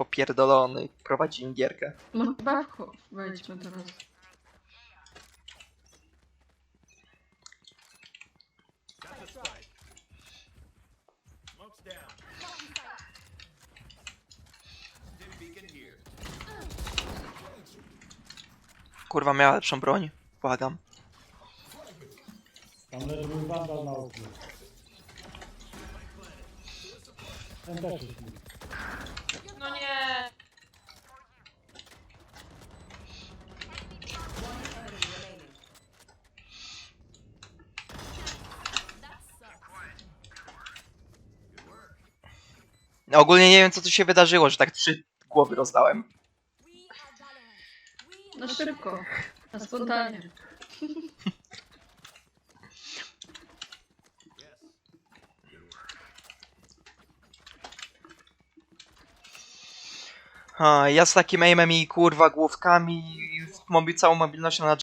popierdolony. Prowadzi im gierkę. No wejdźmy teraz. Kurwa, miała lepszą broń. Błagam. Tam leży był wandal na oknie. Ten też jest mój. No nie! No, ogólnie nie wiem, co tu się wydarzyło, że tak trzy głowy rozdałem. No szybko. Na spontanie. ja z takim aimem i kurwa główkami, i mobi całą mobilnością na